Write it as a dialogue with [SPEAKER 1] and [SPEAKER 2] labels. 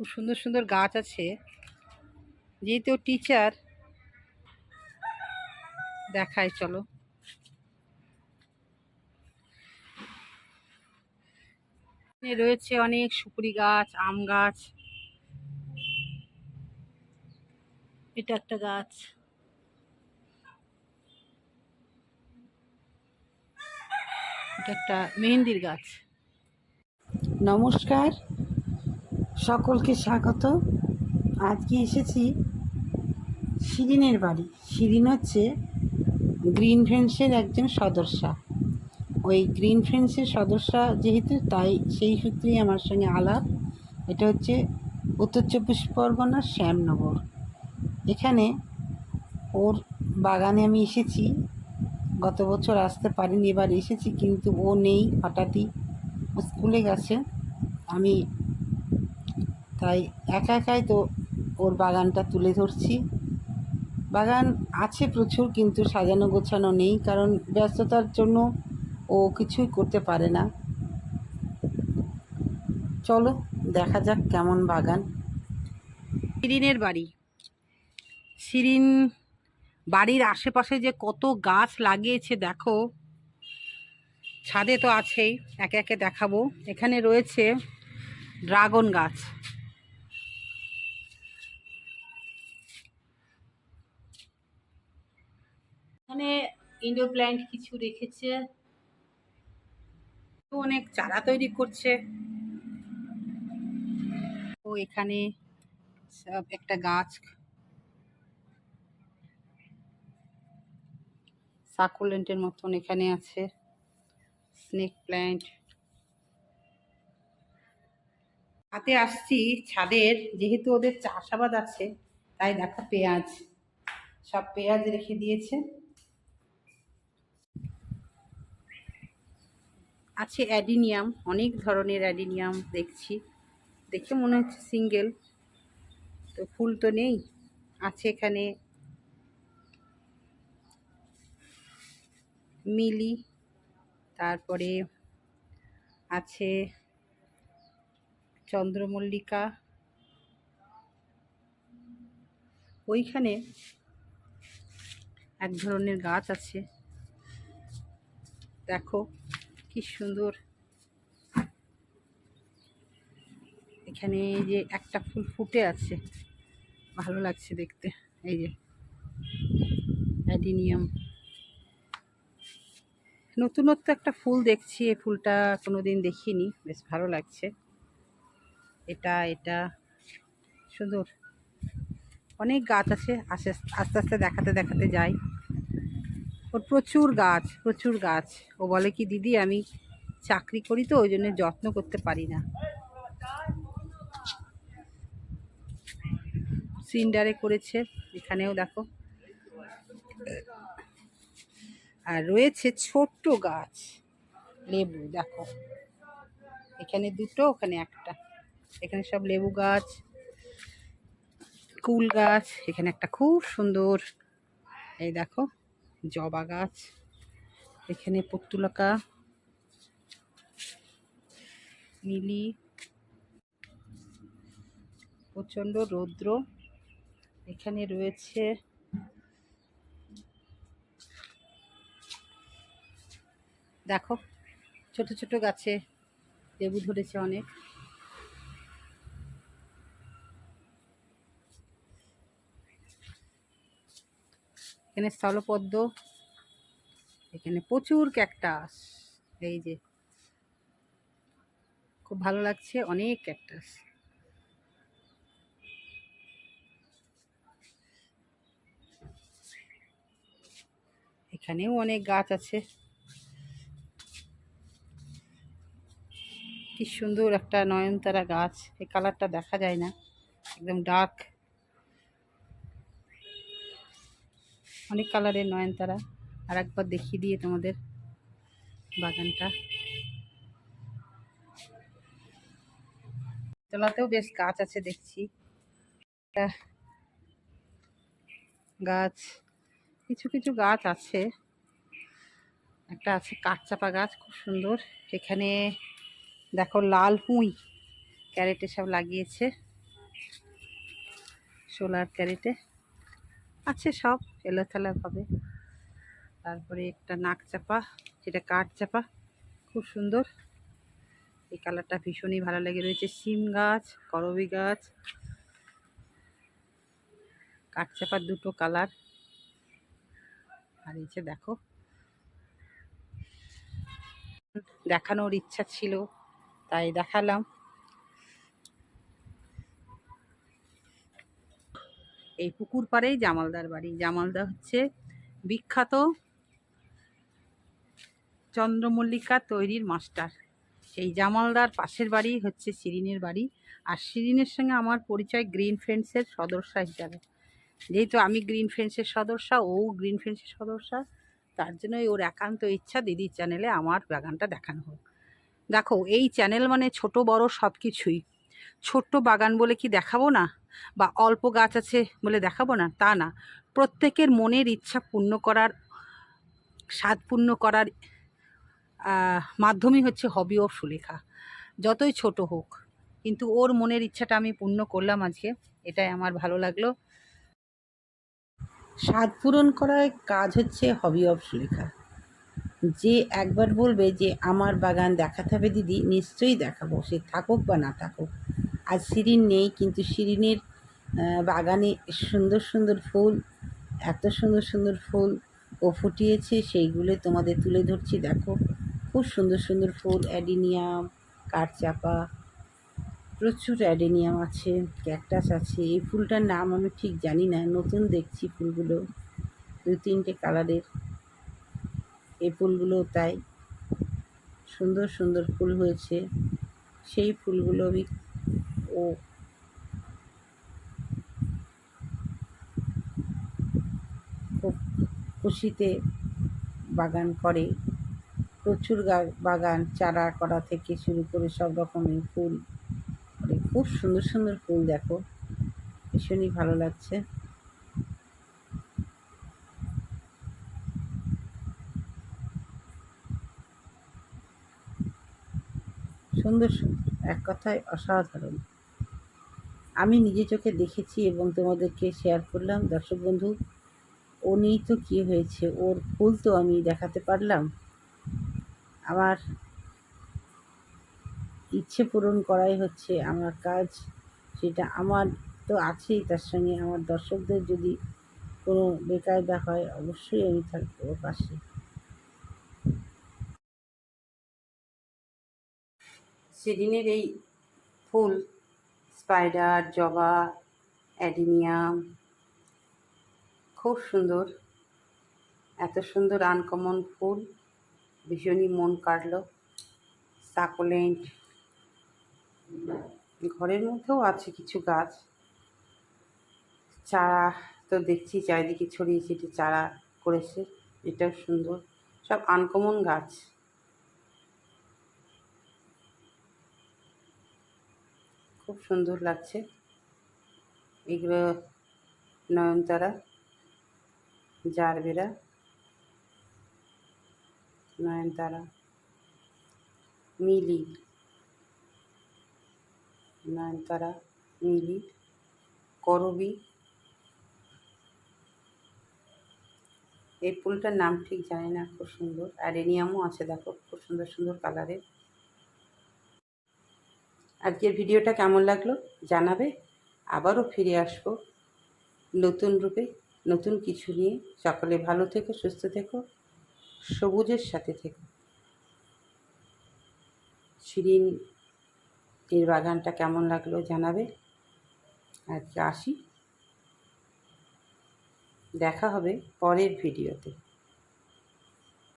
[SPEAKER 1] খুব সুন্দর সুন্দর গাছ আছে। যেহেতু টিচার দেখায় চলো। রয়েছে অনেক সুপুরি গাছ, আম গাছ। এটা একটা গাছ। এটা একটা মেহেন্দির গাছ।
[SPEAKER 2] নমস্কার। সকলকে স্বাগত। আজকে এসেছি শিরিনের বাড়ি। শিরিন হচ্ছে গ্রিন ফ্রেন্ডসের একজন সদস্যা। ওই গ্রিন ফ্রেন্ডসের সদস্যা যেহেতু, তাই সেই সূত্রেই আমার সঙ্গে আলাপ। এটা হচ্ছে উত্তর চব্বিশ পরগনার শ্যামনগর। এখানে ওর বাগানে আমি এসেছি। গত বছর আসতে পারিনি, এবার এসেছি, কিন্তু ও নেই, হঠাৎই স্কুলে গেছে। আমি তাই একা একাই তো ওর বাগানটা তুলে ধরছি। বাগান আছে প্রচুর, কিন্তু সাজানো গোছানো নেই, কারণ ব্যস্ততার জন্য ও কিছুই করতে পারে না। চলো, দেখা যাক কেমন বাগান।
[SPEAKER 1] শিরিনের বাড়ি। শিরিন বাড়ির আশেপাশে যে কত গাছ লাগিয়েছে, দেখো। ছাদে তো আছেই, একে একে দেখাবো। এখানে রয়েছে ড্রাগন গাছ। এখানে ইনডোর প্ল্যান্ট কিছু রেখেছে। অনেক চারা তৈরি করছে। ও এখানে সব একটা গাছ। সাকুলেন্টের মতন এখানে আছে। স্নেক প্ল্যান্ট হাতে আসছি ছাদের, যেহেতু ওদের চাষাবাদ আছে, তাই দেখো পেঁয়াজ। সব পেঁয়াজ রেখে দিয়েছে। আছে অ্যাডিনিয়াম, অনেক ধরনের অ্যাডিনিয়াম দেখছি। দেখে মনে হচ্ছে সিঙ্গেল। তো ফুল তো নেই, আছে এখানে মিলি, তারপরে আছে চন্দ্রমল্লিকা। ওইখানে এক ধরনের গাছ আছে। দেখো। কি সুন্দর। এখানে এই যে একটা ফুল ফুটে আছে। ভালো লাগছে দেখতে। এই যে অ্যাডিনিয়াম। নতুনত্ব একটা ফুল দেখছি, এই ফুলটা কোনোদিন দেখিনি। বেশ ভালো লাগছে। এটা এটা, সুন্দর। অনেক গাছ আছে আস্তে আস্তে দেখাতে দেখাতে যাই। ওর প্রচুর গাছ প্রচুর গাছ। ও বলে কি, দিদি, আমি চাকরি করি তো, ওই জন্য যত্ন করতে পারি না। সিন্ডারে করেছে, এখানেও দেখো। আর রয়েছে ছোট্ট গাছ, লেবু, দেখো। এখানে দুটো, ওখানে একটা। এখানে সব লেবু গাছ, কুল গাছ, এখানে একটা খুব সুন্দর, এই দেখো। জবা গাছ, এখানে পর্তুলকা নীলি প্রচণ্ড রৌদ্র। এখানে রয়েছে দেখো, ছোট ছোট গাছে লেবু ধরেছে অনেক। এখানে স্থলপদ্ম, এখানে প্রচুর ক্যাকটাস এই যে। খুব ভালো লাগছে, অনেক ক্যাকটাস এখানেও অনেক গাছ আছে। কি সুন্দর একটা নয়নতারা গাছ, এই কালারটা দেখা যায় না। একদম ডার্ক অনেক কালারের নয়নতারা। আর একবার দেখিয়ে দিয়ে তোমাদের বাগানটা। তোলাতেও বেশ গাছ আছে দেখছি। গাছ, কিছু কিছু গাছ আছে। একটা আছে কাঠচাপা গাছ, খুব সুন্দর। এখানে দেখো লাল পুঁই ক্যারেটে সব লাগিয়েছে। সোলার ক্যারেটে। আছে সব এলোথালাভাবে তারপরে একটা নাক চাপা, যেটা কাঠ চাপা, খুব সুন্দর। এই কালারটা ভীষণই ভালো লেগে রয়েছে। সিম গাছ, করবি গাছ, কাঠ চাপার দুটো কালার। আর যে দেখো, দেখানোর ইচ্ছা ছিল, তাই দেখালাম। এই পুকুর পাড়েই জামালদার বাড়ি। জামালদা হচ্ছে বিখ্যাত চন্দ্রমল্লিকা তৈরির মাস্টার। সেই জামালদার পাশের বাড়ি হচ্ছে শিরিনের বাড়ি। আর শিরিনের সঙ্গে আমার পরিচয় গ্রিন ফ্রেন্ডসের সদস্যা হিসাবে। যেহেতু আমি গ্রিন ফ্রেন্ডসের সদস্যা, ও গ্রিন ফ্রেন্ডসের সদস্যা, তার জন্যই ওর একান্ত ইচ্ছা দিদির চ্যানেলে আমার বাগানটা দেখানো হোক। দেখো, এই চ্যানেল মানে ছোট, বড় সব কিছুই ছোট্ট বাগান বলে কি দেখাবো না? বা অল্প গাছ আছে বলে দেখাবো না, তা না। প্রত্যেকের মনের ইচ্ছা পূর্ণ করার, স্বাদ পূর্ণ করার মাধ্যমই হচ্ছে হবি অফ সুলেখা। যতই ছোট হোক, কিন্তু ওর মনের ইচ্ছাটা আমি পূর্ণ করলাম আজকে। এটাই আমার ভালো লাগল।
[SPEAKER 2] স্বাদ পূরণ করার কাজ হচ্ছে হবি অফ সুলেখা। যে একবার বলবে যে, আমার বাগান দেখাতে হবে দিদি, নিশ্চয়ই দেখাবো, সে থাকুক বা না থাকুক। আজ শিরিন নেই কিন্তু শিরিনের আহ, বাগানে সুন্দর সুন্দর ফুল এত সুন্দর সুন্দর ফুল ও ফুটিয়েছে সেইগুলো তোমাদের তুলে ধরছি দেখো। খুব সুন্দর সুন্দর ফুল অ্যাডিনিয়াম কাঠচাপা প্রচুর অ্যাডেনিয়াম আছে ক্যাকটাস আছে। এই ফুলটার নাম আমি ঠিক জানি না নতুন দেখছি ফুলগুলো দু তিনটে কালারের। এই ফুলগুলো তাই সুন্দর সুন্দর ফুল হয়েছে। সেই ফুলগুলো আমি ও খুব খুশিতে বাগান করে। প্রচুর বাগান, চারা করা থেকে শুরু করে সব রকমের ফুল খুব সুন্দর সুন্দর ফুল দেখো, ভীষণই ভালো লাগছে। সুন্দর সুন্দর, এক কথায় অসাধারণ। আমি নিজে চোখে দেখেছি এবং তোমাদেরকে শেয়ার করলাম। দর্শক বন্ধু ও নিয়েই তো কী হয়েছে? ওর ফুল তো আমি দেখাতে পারলাম। আমার ইচ্ছে পূরণ করাই হচ্ছে আমার কাজ। সেটা আমার তো আছেই, তার সঙ্গে আমার দর্শকদের যদি কোনো বেকায়দা হয়, অবশ্যই আমি থাকব পাশে।
[SPEAKER 1] সেদিনের এই ফুল স্পাইডার, জবা, অ্যাডিনিয়াম। খুব সুন্দর। এত সুন্দর আনকমন ফুল। ভীষণই মন কাটল সাকুলেন্ট। ঘরের মধ্যেও আছে কিছু গাছ। চারা তো দেখছি, চারিদিকে ছড়িয়ে ছিটিয়ে চারা করেছে। এটাও সুন্দর। সব আনকমন গাছ। সুন্দর লাগছে। এগুলো নয়নতারা, জারবেরা, নয়নতারা, মিলি নয়নতারা, মিলি, করবি। এই ফুলটার নাম ঠিক জানি না, খুব সুন্দর। অ্যাডেনিয়ামও আছে দেখো, খুব সুন্দর সুন্দর কালারের আজকের ভিডিওটা কেমন লাগল জানাবে। আবারও ফিরে আসব নতুন রূপে, নতুন কিছু নিয়ে। সকলে ভালো থেকো, সুস্থ থেকো, সবুজের সাথে থেকো। শিরিন এর বাগানটা কেমন লাগল জানাবে। আজকে আসি। দেখা হবে পরের ভিডিওতে।